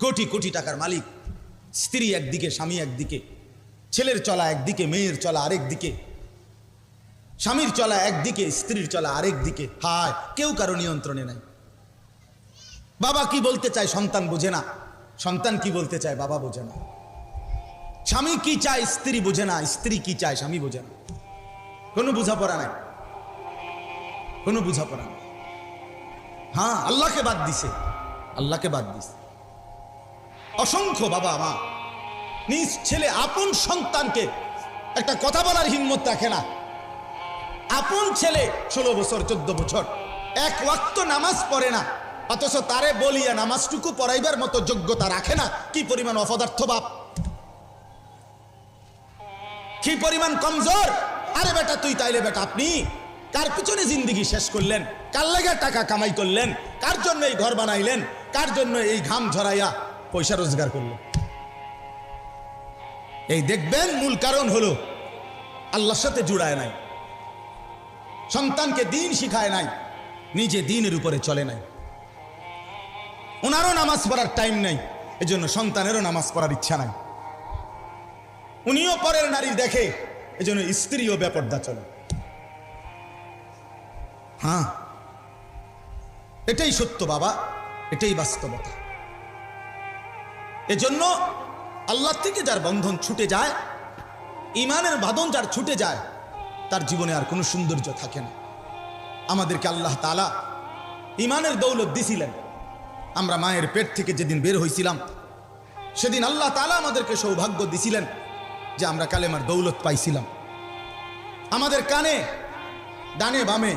কোটি কোটি টাকার মালিক। স্ত্রী একদিকে, স্বামী একদিকে, ছেলের চলা একদিকে, মেয়ের চলা আরেক দিকে স্বামীর চলা একদিকে, স্ত্রীর চলা আরেক দিকে হায়, কেউ কারও নিয়ন্ত্রণে নাই। বাবা কি বলতে চায় সন্তান বোঝে না। সন্তান কি বলতে চায় বাবা বোঝে না। স্বামী কি চায় স্ত্রী বোঝে না। স্ত্রী কি চায় স্বামী বোঝে না। কোনো বোঝাপড়া নাই। কোনো বোঝাপড়া নাই। হ্যাঁ আল্লাহকে বাদ দিছে। আল্লাহকে বাদ দিছে। অসংখ্য বাবা মা। নিজ ছেলে আপন সন্তানকে একটা কথা বলার হিম্মত রাখে না। আপন ছেলে ষোলো বছর, চোদ্দ বছর, এক ওয়াক্ত নামাজ পড়ে না, অথচ তারে বলিয়া নামাজটুকু পড়াইবার মতো যোগ্যতা রাখে না। কি পরিমাণ অপদার্থ বাপ। কি পরিমাণ কমজোর। আরে বেটা, তুই তাইলে বেটা আপনি কার পিছনে জিন্দিগি শেষ করলেন? কার লেগে টাকা কামাই করলেন? কার জন্য এই ঘর বানাইলেন? কার জন্য এই ঘাম ঝরাইয়া পয়সা রোজগার করলেন এই দেখবেন মূল কারণ হলো, আল্লাহর সাথে জুড়ায় নাই। সন্তানকে দিন শিখায় নাই, নিজে দিনের উপরে চলে নাই। ওনারও নামাজ পড়ার টাইম নাই, এজন্য সন্তানেরও নামাজ পড়ার ইচ্ছা নাই। উনিও পরের নারী দেখে, এজন্য স্ত্রীও ব্যাপারদা চলে। হ্যাঁ এটাই সত্য বাবা, এটাই বাস্তবতা। এজন্য আল্লাহ থেকে যার বন্ধন ছুটে যায় ইমানের বাঁধন যার ছুটে যায়, তার জীবনে আর কোনো সৌন্দর্য থাকে না। আমাদেরকে আল্লাহ তালা ইমানের দৌলত দিছিলেন। আমরা মায়ের পেট থেকে যেদিন বের হয়েছিলাম সেদিন আল্লাহ তালা আমাদেরকে সৌভাগ্য দিছিলেন যে আমরা কালেমার দৌলত পাইছিলাম। আমাদের কানে, ডানে বামে,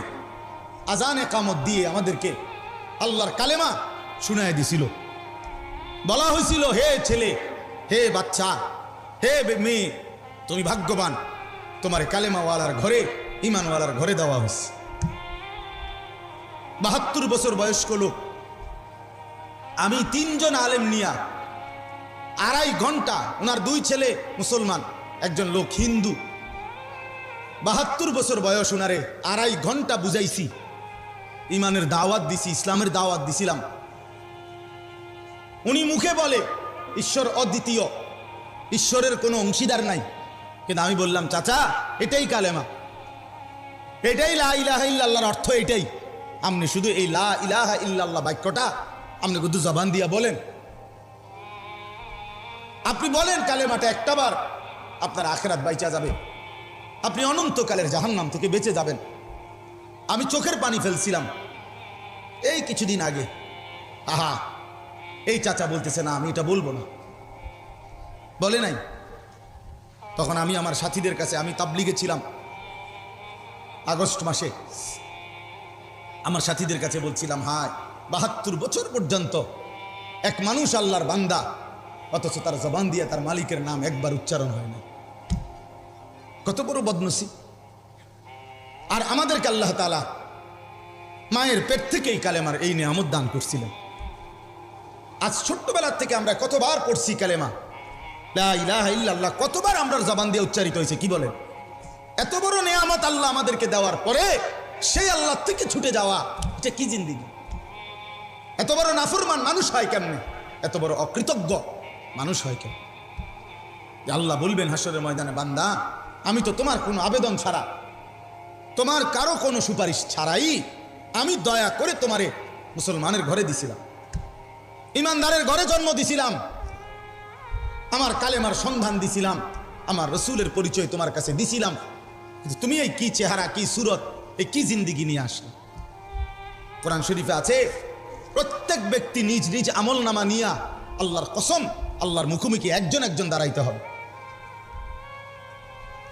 আজানে কামত দিয়ে আমাদেরকে আল্লাহর কালেমা শুনায় দিছিল। বলা হয়েছিল, হে ছেলে, হে বাচ্চা, হে মেয়ে, তুমি ভাগ্যবান। তোমার কালেমাওয়ালার ঘরে ইমানওয়ালার ঘরে দেওয়া হয়েছে। বাহাত্তর বছর বয়স্ক লোক। আমি তিনজন আলেম নিয়া আড়াই ঘণ্টা ওনার দুই ছেলে মুসলমান, একজন লোক হিন্দু। বাহাত্তর বছর বয়স ওনারে আড়াই ঘণ্টা বুঝাইছি। ইমানের দাওয়াত দিছি, ইসলামের দাওয়াত দিছিলাম। উনি মুখে বলে, ঈশ্বর অদ্বিতীয়। ঈশ্বরের কোনো অংশীদার নাই। কিন্তু আমি বললাম, চাচা, এটাই কালেমা। এটাই লা ইলাহা ইল্লাল্লাহর অর্থ এটাই। আপনি শুধু এই লা ইলাহা ইল্লাল্লাহ বাক্যটা আপনি কিন্তু জবান দিয়া বলেন। আপনি বলেন কালেমাটা একটাবার আপনার আখেরাত বাইচা যাবে। আপনি অনন্তকালের জাহান্নাম থেকে বেঁচে যাবেন। আমি চোখের পানি ফেলছিলাম। এই কিছুদিন আগে। আহা এই চাচা বলতেছে না, আমি এটা বলব না। বলে নাই। তখন আমি আমার সাথীদের কাছে, আমি তাবলিগে ছিলাম। আগস্ট মাসে। আমার সাথীদের কাছে বলছিলাম, হায়, বাহাত্তর বছর পর্যন্ত এক মানুষ আল্লাহর বান্দা, অথচ তার জবান দিয়ে তার মালিকের নাম একবার উচ্চারণ হয় না কত বড় বদনসি আর আমাদেরকে আল্লাহ তালা মায়ের পেট থেকেই কালেমার এই নিয়ামত দান করছিলেন। আজ ছোট্টবেলার থেকে আমরা কতবার পড়ছি কালেমা? ইল্লাল্লাহ, কতবার আমরা জবান দিয়ে উচ্চারিত হয়েছে, কি বলেন? এত বড় নিয়ামত আল্লাহ আমাদেরকে দেওয়ার পরে সেই আল্লাহ থেকে ছুটে যাওয়া, এটা কি জিন্দিগি? এত বড় নাফরমান মানুষ হয় কেমনে? এত বড় অকৃতজ্ঞ মানুষ হয় যে আল্লাহ বলবেন হাসরের ময়দানে, বান্দা, আমি তো তোমার কোনো আবেদন ছাড়া, তোমার কারও কোনো সুপারিশ ছাড়াই আমি দয়া করে তোমারে মুসলমানের ঘরে দিছিলাম। ইমানদারের ঘরে জন্ম দিছিলাম। আমার কালেমার সন্ধান দিছিলাম। আমার রসুলের পরিচয় তোমার কাছে দিছিলাম। কিন্তু তুমি এই কি চেহারা, কি সুরত, এই কি জিন্দিগি নিয়ে আসলে? কোরআন শরীফে আছে, প্রত্যেক ব্যক্তি নিজ নিজ আমল নামা নিয়া আল্লাহর কসম, আল্লাহর মুখোমুখি একজন একজন দাঁড়াইতে হবে।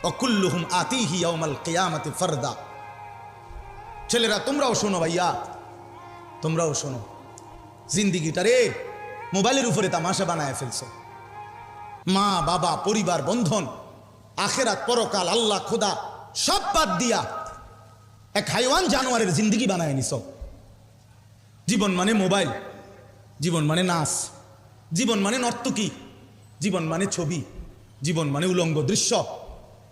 অকুল্লুহুম আতিহি ইয়াউমাল কিয়ামাতি ফরদা। ছেলেরা, তোমরাও শোনো ভাইয়া, তোমরাও শোনো। জিন্দিগিটা রে। মোবাইলের উপরে তামাশা বানায় ফেলছে। মা, বাবা, পরিবার, বন্ধন, আখেরাত, পরকাল, আল্লাহ, খোদা, সব বাদ দিয়া এক হাইওয়ান জানোয়ারের জিন্দিগি বানায় নিস জীবন মানে মোবাইল, জীবন মানে নাচ, জীবন মানে নর্তকী, জীবন মানে ছবি, জীবন মানে উলঙ্গ দৃশ্য,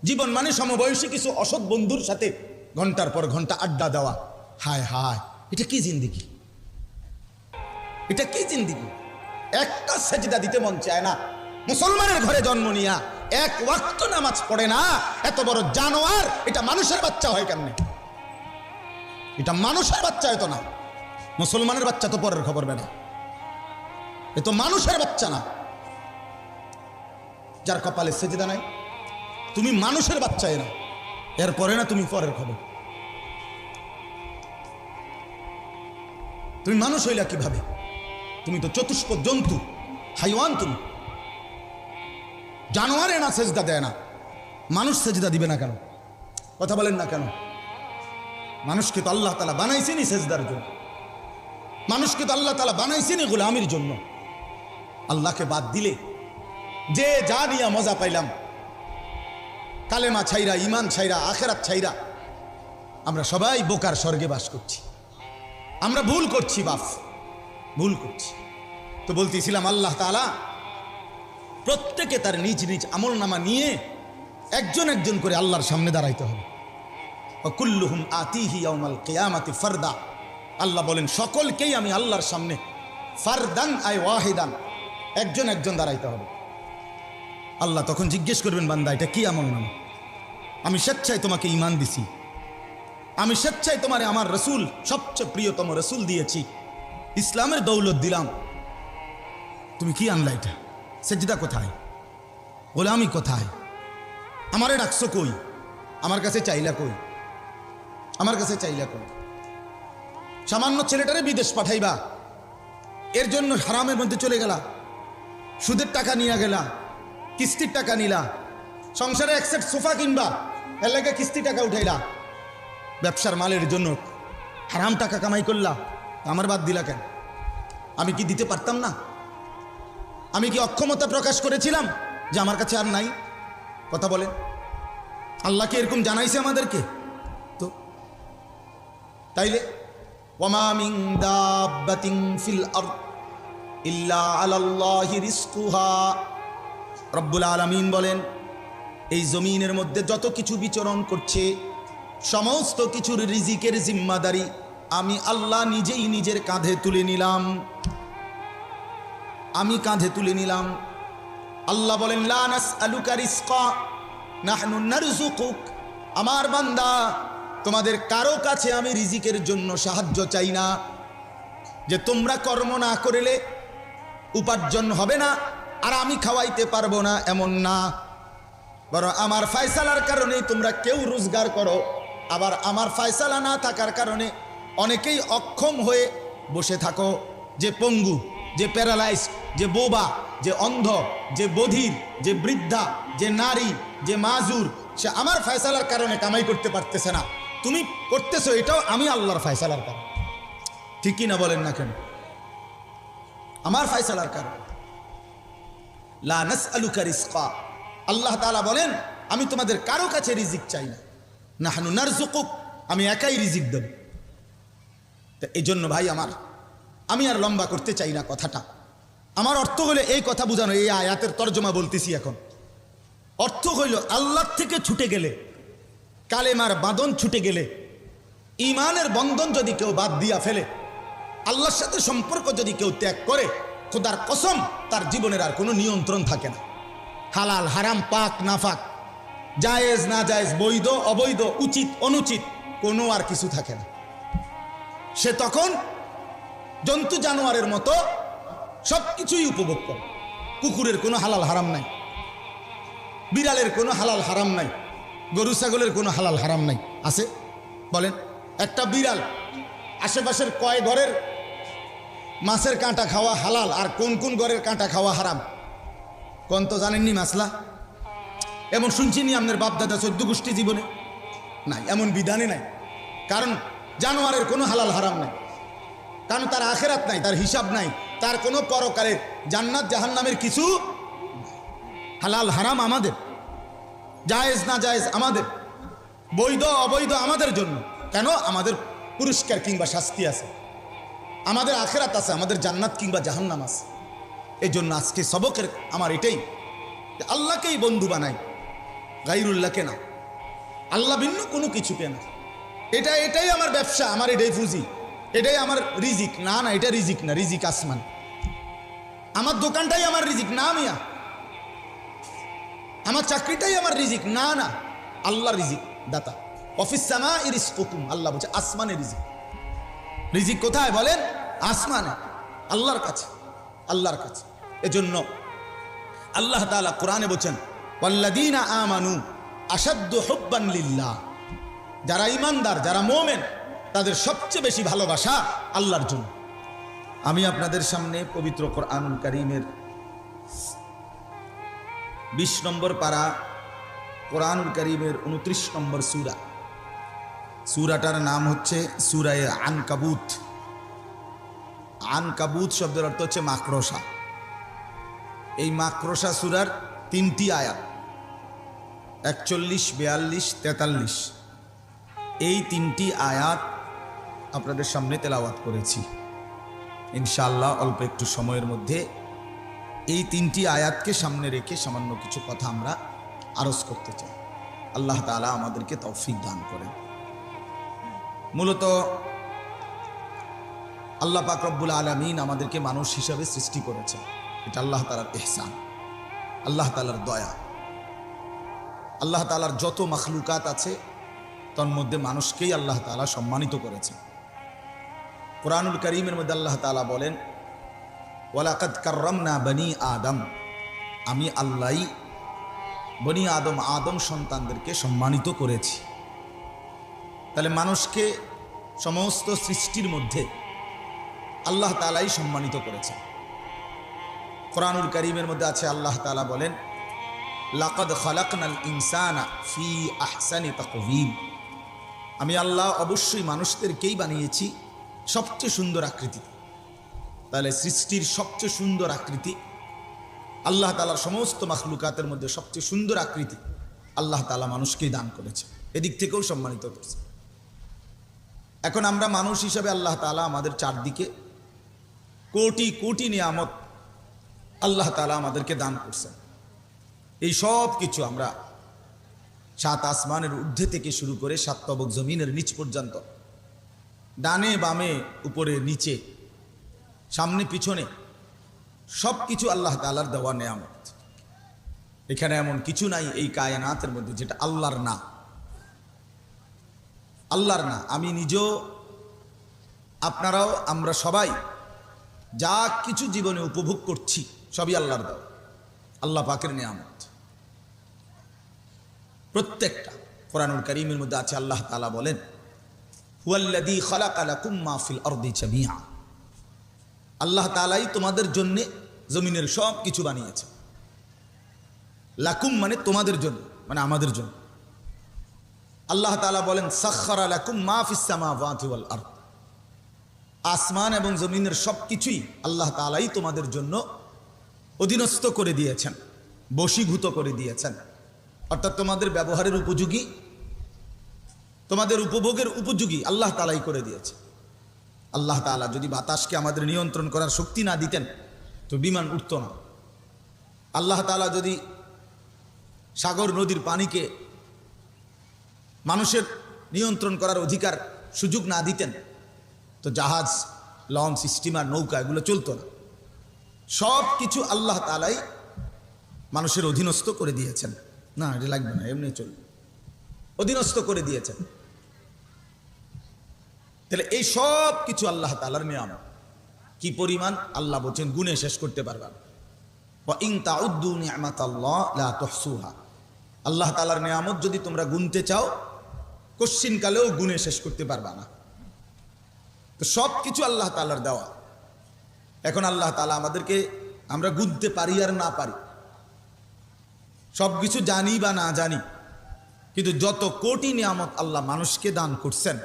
জীবন মানে সমবয়সী কিছু অসৎ বন্ধুর সাথে ঘণ্টার পর ঘণ্টা আড্ডা দেওয়া। হায় হায়, এটা কি জিন্দিগি? এটা কি জিন্দিগি? একটা সেজদা দিতে মন চায় না। মুসলমানের ঘরে জন্ম নিয়া এক ওয়াক্ত নামাজ পড়ে না। এত বড় জানোয়ার, এটা মানুষের বাচ্চা হয় কেমনে? এটা মানুষের বাচ্চা হয়তো না। মুসলমানের বাচ্চা তো পরের খবর বেনা এ তো মানুষের বাচ্চা না। যার কপালে সেজদা নাই, তুমি মানুষের বাচ্চা এরা এরপরে না তুমি পরের খবর। তুমি মানুষ হইলা কীভাবে? তুমি তো চতুষ্প জন্তু। হাইওয়ান তুমি। জানোয়ারে না সেজদা দেয় না। মানুষ সেজদা দিবে না কেন? কথা বলেন না কেন? মানুষকে তো আল্লাহ তালা বানাইছেনি সেজদার জন্য। মানুষকে তো আল্লাহ তালা বানাইছেনি গোলামির জন্য। আল্লাহকে বাদ দিলে যে যা নিয়ে মজা পাইলাম, কালেমা ছাইরা ইমান ছাইরা, আখেরাত ছাইরা, আমরা সবাই বোকার স্বর্গে বাস করছি। আমরা ভুল করছি, বাপ। ভুল করছি। তো বলতেছিলাম, আল্লাহ তালা প্রত্যেকে তার নিজ নিজ আমল নামা নিয়ে একজন একজন করে আল্লাহর সামনে দাঁড়াইতে হবে। কুল্লুহুম আতিহি ইয়াউমাল কেয়ামাতি ফারদা। আল্লাহ বলেন, সকলকেই আমি আল্লাহর সামনে ফারদান আই ওয়াহিদান, একজন একজন দাঁড়াইতে হবে। আল্লাহ তখন জিজ্ঞেস করবেন, বান্দা, এটা কি আমল নামা আমি স্বেচ্ছায় তোমাকে ইমান দিছি। আমি স্বেচ্ছায় তোমারে আমার রসুল, সবচেয়ে প্রিয়তম রসুল দিয়েছি। ইসলামের দৌলত দিলাম। তুমি কি আনলা এটা? সেজদা কোথায়? গোলামি কোথায়? আমারে ডাকছো কই? আমার কাছে চাইলা কই? আমার কাছে চাইলা কই? সামান্য ছেলেটারে বিদেশ পাঠাইবা। এর জন্য হারামের মধ্যে চলে গেলা। সুদের টাকা নিয়ে গেলা। কিস্তির টাকা নিলা। সংসারে এক সেট সোফা কিনবা। লাগে কিস্তি টাকা উঠাইলা। ব্যবসার মালের জন্য হারাম টাকা কামাই করলা। আমার বাদ দিলা কেন? আমি কি দিতে পারতাম না? আমি কি অক্ষমতা প্রকাশ করেছিলাম যে আমার কাছে আর নাই? কথা বলেন। আল্লাহকে এরকম জানাইছে আমাদেরকে? তো তাইলে দাব্বাতিন ফিল ইল্লা রব্বুল আলামিন বলেন, এই জমিনের মধ্যে যত কিছু বিচরণ করছে, সমস্ত কিছুর রিজিকের জিম্মাদারি আমি আল্লাহ নিজেই নিজের কাঁধে তুলে নিলাম। আমি কাঁধে তুলে নিলাম। আল্লাহ বলেন, লা নাসআলুকা রিজকা, নাহনু নারযুকুক। আমার বান্দা, তোমাদের কারও কাছে আমি রিজিকের জন্য সাহায্য চাই না। যে তোমরা কর্ম না করলে উপার্জন হবে না, আর আমি খাওয়াইতে পারব না, এমন না। বরং আমার ফায়সালার কারণেই তোমরা কেউ রোজগার করো। আবার আমার ফায়সালা না থাকার কারণে অনেকেই অক্ষম হয়ে বসে থাকো। যে পঙ্গু, যে প্যারালাইজ যে বোবা, যে অন্ধ, যে বধির, যে বৃদ্ধা, যে নারী, যে মাজুর, সে আমার ফায়সালার কারণে কামাই করতে পারতেছে না। তুমি করতেছো এটাও আমি আল্লাহর ফায়সালার কারণ। ঠিকই না বলেন না কেন? আমার ফায়সালার কারণ। লা নাসআলুকা রিজকা। আল্লাহ তাআলা বলেন, আমি তোমাদের কারও কাছে রিজিক চাই না। নাহনু নারযুকুক, আমি একাই রিজিক দেব। তো এই জন্য ভাই আমার, আমি আর লম্বা করতে চাই না কথাটা। আমার অর্থ হলে এই কথা বোঝানো, এই আয়াতের তর্জমা বলতেছি এখন। অর্থ হইল আল্লাহ থেকে ছুটে গেলে, কালেমার বাঁধন ছুটে গেলে ইমানের বন্ধন যদি কেউ বাদ দিয়া ফেলে, আল্লাহর সাথে সম্পর্ক যদি কেউ ত্যাগ করে, খোদার কসম, তার জীবনের আর কোনো নিয়ন্ত্রণ থাকে না। হালাল, হারাম, পাক, নাফাক, জায়েজ না জায়েজ বৈধ, অবৈধ, উচিত, অনুচিত, কোনো আর কিছু থাকে না। সে তখন জন্তু জানোয়ারের মতো সব কিছুই উপভোগ করে। কুকুরের কোনো হালাল হারাম নাই, বিড়ালের কোনো হালাল হারাম নাই, গরু, ছাগলের কোনো হালাল হারাম নাই। আছে? বলেন, একটা বিড়াল আশেপাশের কয় ঘরের, মাছের কাঁটা খাওয়া হালাল আর কোন কোন ঘরের কাঁটা খাওয়া হারাম? কোন তো জানেননি মাসলা এমন শুনছিনি আপনার বাপদাদা চোদ্দ গোষ্ঠী জীবনে? নাই, এমন বিধানে নাই। কারণ জানোয়ারের কোনো হালাল হারাম নাই। কারণ তার আখেরাত নাই, তার হিসাব নাই, তার কোনো পরকারের জান্নাত জাহান্নামের কিছু হালাল হারাম আমাদের, জায়েজ না জায়েজ আমাদের, বৈধ অবৈধ আমাদের জন্য। কেন? আমাদের পুরস্কার কিংবা শাস্তি আছে। আমাদের আখেরাত আছে, আমাদের জান্নাত কিংবা জাহান্নাম আছে। এই জন্য আজকে সবকের আমার এটাই আল্লাহকেই বন্ধু বানাই গাইরুল্লাহকে না। আল্লাহ ভিন্ন কোনো কিছুকে না। এটা, এটাই আমার ব্যবসা, আমার এটাই ফুজি এটাই আমার রিজিক। না না, এটা রিজিক না, রিজিক আসমান। আমার দোকানটাই আমার রিজিক। না, মিয়া। আমার চাকরিটাই আমার রিজিক। না না। আল্লাহ রিজিক, দাতা। অফিস সামা ইরিস হুকুম আল্লাহ বলছে, আসমানে রিজিক। রিজিক কোথায় বলেন? আসমানে। আল্লাহর কাছে। আল্লাহর কাছে। এজন্য আল্লাহ তাআলা কোরআনে বলছেন, ওয়াল্লাযীনা আমানু আশাদ্দু হুব্বান লিল্লাহ। যারা ইমানদার, যারা মোমেন, তাদের সবচেয়ে বেশি ভালোবাসা আল্লাহর জন্য। আমি আপনাদের সামনে পবিত্র কোরআনুল কারীমের বিশ নম্বর পাড়া কোরআনুল করিমের উনত্রিশ নম্বর সুরা। সুরাটার নাম হচ্ছে সুরায় আনকাবুত। আনকাবুত শব্দের অর্থ হচ্ছে মাকড়সা। এই মাকড়সা সুরার তিনটি আয়াত, একচল্লিশ, বিয়াল্লিশ, তেতাল্লিশ। এই তিনটি আয়াত আপনাদের সামনে তেলাওয়াত করেছি। ইনশাআল্লাহ অল্প একটু সময়ের মধ্যে এই তিনটি আয়াতকে সামনে রেখে সামান্য কিছু কথা আমরা আরজ করতে চাই। আল্লাহ তালা আমাদেরকে তৌফিক দান করেন। মূলত আল্লাহ পাক রব্বুল আলমিন আমাদেরকে মানুষ হিসাবে সৃষ্টি করেছে এটা আল্লাহ তালার এহসান আল্লাহ তালার দয়া, আল্লাহ তালার যত মখলুকাত আছে তন্মধ্যে মানুষকেই আল্লাহ তালা সম্মানিত করেছেন। কোরআনুল করিমের মধ্যে আল্লাহ তালা বলেন, ওয়ালাকাদ কার্রামনা বনি আদম। আমি আল্লাহ বনি আদম আদম সন্তানদেরকে সম্মানিত করেছি। তাহলে মানুষকে সমস্ত সৃষ্টির মধ্যে আল্লাহ তালাই সম্মানিত করেছেন। কোরআনুল করিমের মধ্যে আছে, আল্লাহ তালা বলেন, লাকদ খালাকনাল ইনসানা ফি আহসানি তাকভীম আমি আল্লাহ অবশ্যই মানুষদেরকেই বানিয়েছি সবচেয়ে সুন্দর আকৃতি। তাহলে সৃষ্টির সবচেয়ে সুন্দর আকৃতি, আল্লাহ তালার সমস্ত মাখলুকাতের মধ্যে সবচেয়ে সুন্দর আকৃতি আল্লাহ তালা মানুষকেই দান করেছে। এদিক থেকেও সম্মানিত করছে এখন আমরা মানুষ হিসাবে আল্লাহ তালা আমাদের চারদিকে কোটি কোটি নিয়ামত আল্লাহ তালা আমাদেরকে দান করছেন। এই সব কিছু আমরা সাত আসমানের ঊর্ধ্বে থেকে শুরু করে সাত তবক জমিনের নিচ পর্যন্ত। ডানে বামে, উপরে নিচে, সামনে পিছনে সব কিছু আল্লাহ তালার দেওয়া নেয়ামত। এখানে এমন কিছু নাই এই কায়নাতের মধ্যে যেটা আল্লাহর না। আল্লাহর না, আমি নিজেও, আপনারাও, আমরা সবাই যা কিছু জীবনে উপভোগ করছি, সবই আল্লাহর দেওয়া। আল্লাহ পাকের নিয়ামত। প্রত্যেকটা কোরআনুল করিমের মধ্যে আছে, আল্লাহ তালা বলেন আল্লাহ তালাই তোমাদের জন্যে জমিনের সব কিছু বানিয়েছে লাকুম মানে তোমাদের জন্য মানে আমাদের জন্য। আল্লাহ তালা বলেন আর আসমান এবং জমিনের সব কিছুই আল্লাহ তালাই তোমাদের জন্য অধীনস্থ করে দিয়েছেন, বশীভূত করে দিয়েছেন। অর্থাৎ তোমাদের ব্যবহারের উপযোগী, তোমাদের উপভোগের উপযোগী আল্লাহ তালাই করে দিয়েছে। আল্লাহ তালা যদি বাতাসকে আমাদের নিয়ন্ত্রণ করার শক্তি না দিতেন, তো বিমান উঠত না। আল্লাহ তালা যদি সাগর নদীর পানিকে মানুষের নিয়ন্ত্রণ করার অধিকার, সুযোগ না দিতেন, তো জাহাজ, লঞ্চ, স্টিমার, নৌকা এগুলো চলতো না। সব কিছু আল্লাহ তালাই মানুষের অধীনস্থ করে দিয়েছেন। না, এটা লাগবে না, এমনি চলবে। অধীনস্থ করে দিয়েছেন। তাহলে এই সব কিছু আল্লাহ তালার নিয়াম কি পরিমাণ? আল্লাহ বলছেন, গুণে শেষ করতে পারবেন। আল্লাহ তালার নিয়ামত যদি তোমরা গুনতে চাও, কশ্চিনকালেও গুণে শেষ করতে পারবা না। তো সব কিছু আল্লাহ তালার দেওয়া। এখন আল্লাহ তালা আমাদেরকে আমরা গুনতে পারি আর না পারি সব কিছু জানি বা না জানি। কিন্তু যত কোটি নিয়ামত আল্লাহ মানুষকে দান করছেন,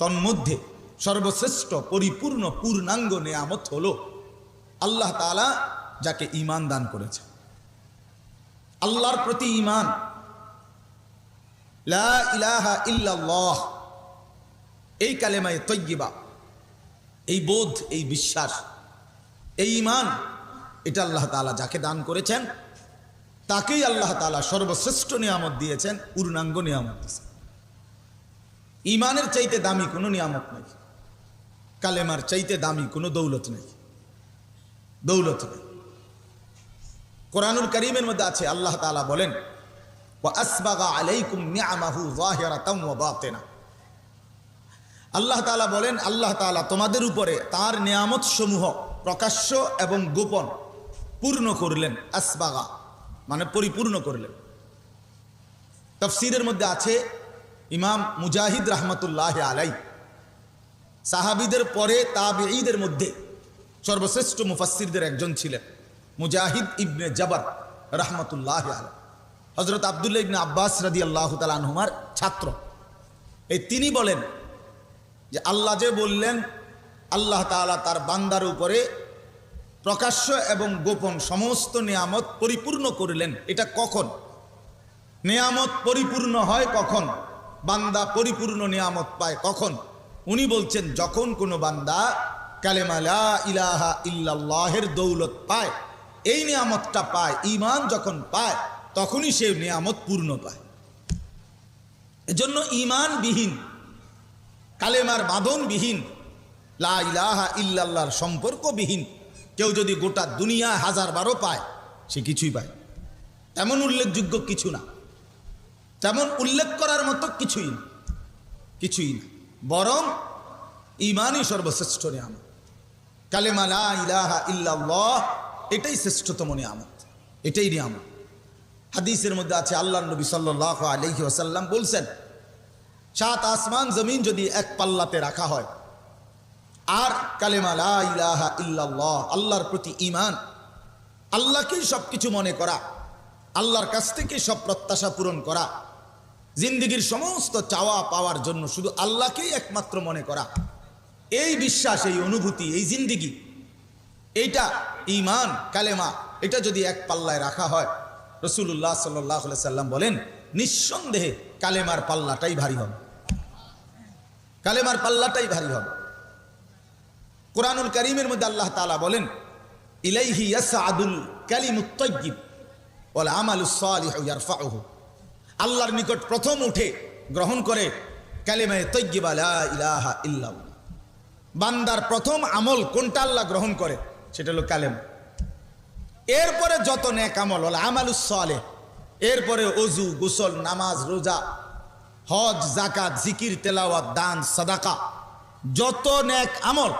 তন্মধ্যে সর্বশ্রেষ্ঠ পরিপূর্ণ পূর্ণাঙ্গ নিয়ামত হল আল্লাহ তালা যাকে ইমান দান করেছে আল্লাহর প্রতি ইমান ইলাহা ইল্লাল্লাহ। এই কালেমায় তৈবা এই বোধ, এই বিশ্বাস। এই ইমান এটা আল্লাহ তালা যাকে দান করেছেন তাকেই আল্লাহ তালা সর্বশ্রেষ্ঠ নিয়ামত দিয়েছেন, পূর্ণাঙ্গ নিয়ামত দিয়েছেন। ইমানের চাইতে দামি কোনো নিয়ামত নেই। কালেমার চাইতে দামি কোনো দৌলত নেই। দৌলত নেই। কোরআনুল করিমের মধ্যে আছে, আল্লাহ তাআলা বলেন আল্লাহ তাআলা বলেন, আল্লাহ তাআলা তোমাদের উপরে তার নিয়ামত সমূহ প্রকাশ্য এবং গোপন পূর্ণ করলেন। আসবাগা মানে পরিপূর্ণ করলেন। তফসিরের মধ্যে আছে ইমাম মুজাহিদ রহমতুল্লাহ আলাই সাহাবিদের পরে তাবেঈদের মধ্যে সর্বশ্রেষ্ঠ মুফাসসিরদের একজন ছিলেন মুজাহিদ ইবনে জবর রহমতুল্লাহ আলাই হজরত আবদুল্লাহ ইবনে আব্বাস রাদি আল্লাহ তালানহুমার ছাত্র। এই তিনি বলেন যে আল্লাহ যে বললেন, আল্লাহ তাআলা তার বান্দার উপরে প্রকাশ্য এবং গোপন সমস্ত নিয়ামত পরিপূর্ণ করলেন। এটা কখন? নিয়ামত পরিপূর্ণ হয় কখন? বান্দা পরিপূর্ণ নিয়ামত পায় কখন? উনি বলছেন, যখন কোনো বান্দা কালেমালা ইলাহা ইল্লাল্লাহের দৌলত পায়, এই নিয়ামতটা পায় ইমান যখন পায়, তখনই সে নিয়ামত পূর্ণ পায়। এজন্য ইমানবিহীন কালেমার বাঁধনবিহীন, লা ইলাহা ইল্লাল্লাহর সম্পর্কবিহীন কেউ যদি গোটা দুনিয়া হাজার বারো পায়, সে কিছুই পায় তেমন উল্লেখযোগ্য কিছু না। তেমন উল্লেখ করার মতো কিছুই না। কিছুই না। বরং ইমানই সর্বশ্রেষ্ঠ নিয়ামত। কালেমা লা ইলাহা ইল্লাল্লাহ, এটাই শ্রেষ্ঠতম নিয়ামত। এটাই নিয়ামত। হাদিসের মধ্যে আছে আল্লাহ নবী সাল্লাহ আলহি ওসাল্লাম বলছেন, সাত আসমান জমিন যদি এক পাল্লাতে রাখা হয় আর কালেমা ইলাহা ইল্লাল্লাহ, আল্লাহর প্রতি ইমান আল্লাহকেই সব কিছু মনে করা, আল্লাহর কাছ থেকে সব প্রত্যাশা পূরণ করা। জিন্দিগির সমস্ত চাওয়া পাওয়ার জন্য শুধু আল্লাহকেই একমাত্র মনে করা। এই বিশ্বাস, এই অনুভূতি, এই জিন্দিগি, এইটা ইমান কালেমা, এটা যদি এক পাল্লায় রাখা হয় রসুল্লাহ সাল্লাহ সাল্লাম বলেন, নিঃসন্দেহে কালেমার পাল্লাটাই ভারী হবে। কালেমার পাল্লাটাই ভারী হবে। কোরআনুল করিমের মধ্যে আল্লাহ তালা বলেন, ইলাইহি ইয়াসআদুল কালিমুত তাইয়্যিব, ওয়াল আমালুস সালিহু ইয়ারফাউহু। আল্লাহর নিকট প্রথম উঠে গ্রহণ করে কালিমায়ে তৈয়্যিবা লা ইলাহা ইল্লাল্লাহ। বান্দার প্রথম আমল কোনটা আল্লাহ গ্রহণ করে? সেটা হলো কালেম। এরপরে যত নেক আমল হল আমালুস সালেহ, এরপরে অজু গোসল, নামাজ, রোজা, হজ জাকাত জিকির, তেলাওয়াত, দান, সাদাকা, যত নেক আমল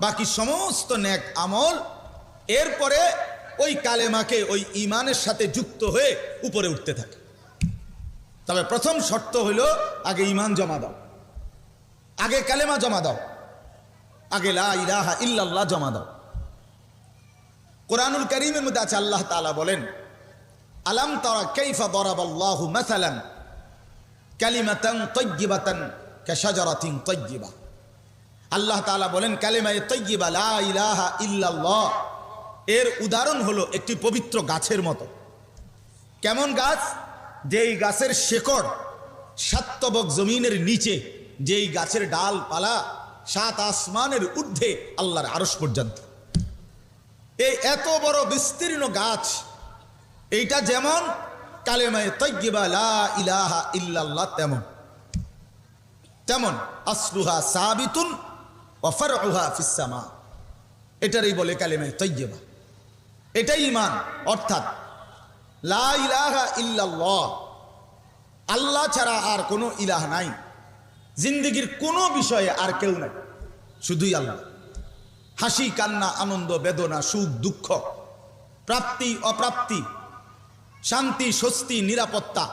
বাকি সমস্ত নেক আমল, এরপরে ওই কালেমাকে ওই ইমানের সাথে যুক্ত হয়ে উপরে উঠতে থাকে। তবে প্রথম শর্ত হইল, আগে ইমান জমা দাও। আগে কালেমা জমা দাও। আগে লা ইলাহা ইল্লাল্লাহ জমা দাও। কোরআনুল করিমের মধ্যে আছে, আল্লাহ তাআলা বলেন, আলাম তারা কাইফা দরাবাল্লাহু মাসালান কালিমাতান তাইয়্যিবাতান কাশাজারাতিন তাইয়্যিবা আল্লাহ তাআলা বলেন, কালিমায়ে লা ইলাহা এর উদাহরণ হলো একটি পবিত্র গাছের মতো। কেমন গাছ? যেই গাছের শেকড় সাতবক জমিনের নিচে, যেই গাছের ডাল পালা সাত আসমানের ঊর্ধ্বে আল্লাহর আরস পর্যন্ত। এই এত বড় বিস্তীর্ণ গাছ, এইটা যেমন, কালেমায় তৈবা ইলাহা ইল্লাল্লাহ তেমন। তেমন, আসলুহা সাবিতুন ওফারউহা ফিসামা এটারই বলে কালেমায় তৈবা এটাই ইমান অর্থাৎ লা ইলাহা আল্লাহ ছাড়া আর কোনো ইলাহ নাই। জিন্দগির কোনো বিষয়ে আর কেউ নাই। শুধুই আল্লাহ। হাসি, কান্না, আনন্দ, বেদনা, সুখ, দুঃখ, প্রাপ্তি, অপ্রাপ্তি, শান্তি, স্বস্তি, নিরাপত্তা,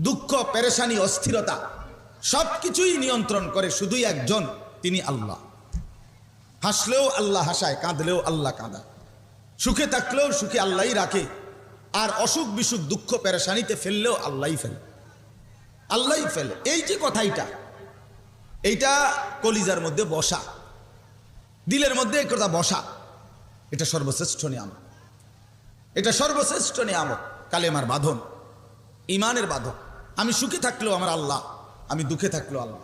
দুঃখ, পেরেশানি, অস্থিরতা সব কিছুই নিয়ন্ত্রণ করে শুধুই একজন। তিনি আল্লাহ। হাসলেও আল্লাহ হাসায়, কাঁদলেও আল্লাহ কাঁদায়। সুখে থাকলেও সুখে আল্লাহই রাখে। আর অসুখ, বিসুখ, দুঃখ, পেরেশানিতে ফেললেও আল্লাহই ফেলে। আল্লাহই ফেলে। এই যে কথাইটা, এইটা কলিজার মধ্যে বসা। দিলের মধ্যে এই কথা বসা। এটা সর্বশ্রেষ্ঠ নিয়ামত। এটা সর্বশ্রেষ্ঠ নিয়ামত। কালেমার বাঁধন। ইমানের বাঁধন। আমি সুখে থাকলেও আমার আল্লাহ, আমি দুঃখে থাকলেও আল্লাহ।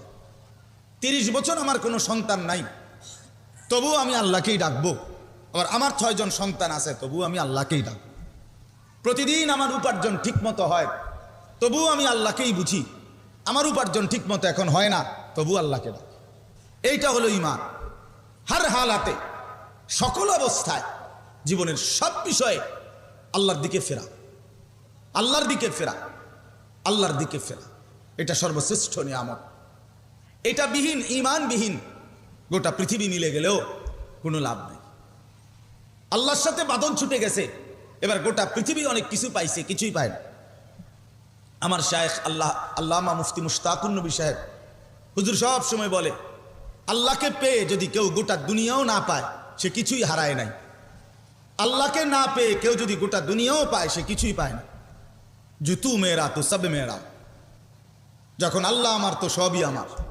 তিরিশ বছর আমার কোনো সন্তান নাই। তবুও আমি আল্লাহকেই ডাকবো। আবার আমার ছয়জন সন্তান আছে, তবুও আমি আল্লাহকেই ডাকবো। প্রতিদিন আমার উপার্জন ঠিক মতো হয়, তবুও আমি আল্লাহকেই বুঝি। আমার উপার্জন ঠিক মতো এখন হয় না তবু আল্লাহকে ডাক। এইটা হলো ইমান হার হালাতে, সকল অবস্থায়, জীবনের সব বিষয়ে আল্লাহর দিকে ফেরা। আল্লাহর দিকে ফেরা, আল্লাহর দিকে ফেরা। এটা সর্বশ্রেষ্ঠ নিয়ামত। এটা বিহীন ইমানবিহীন গোটা পৃথিবী মিলে গেলেও কোনো লাভ নেই। আল্লাহর সাথে বাদন ছুটে গেছে। এবার গোটা পৃথিবী অনেক কিছু পাইছে, কিছুই পায় না। আমার শায়েখ আল্লাহ, আল্লামা মুফতি মুশতাকুন নবী সাহেব, হুজুর সব সময় বলে, আল্লাহকে পেয়ে যদি কেউ গোটা দুনিয়াও না পায়, সে কিছুই হারায় নাই। আল্লাহকে না পেয়ে কেউ যদি গোটা দুনিয়াও পায়, সে কিছুই পায় না। জুতু মেয়েরা তো সব মেয়েরা। যখন আল্লাহ আমার, তো সবই আমার।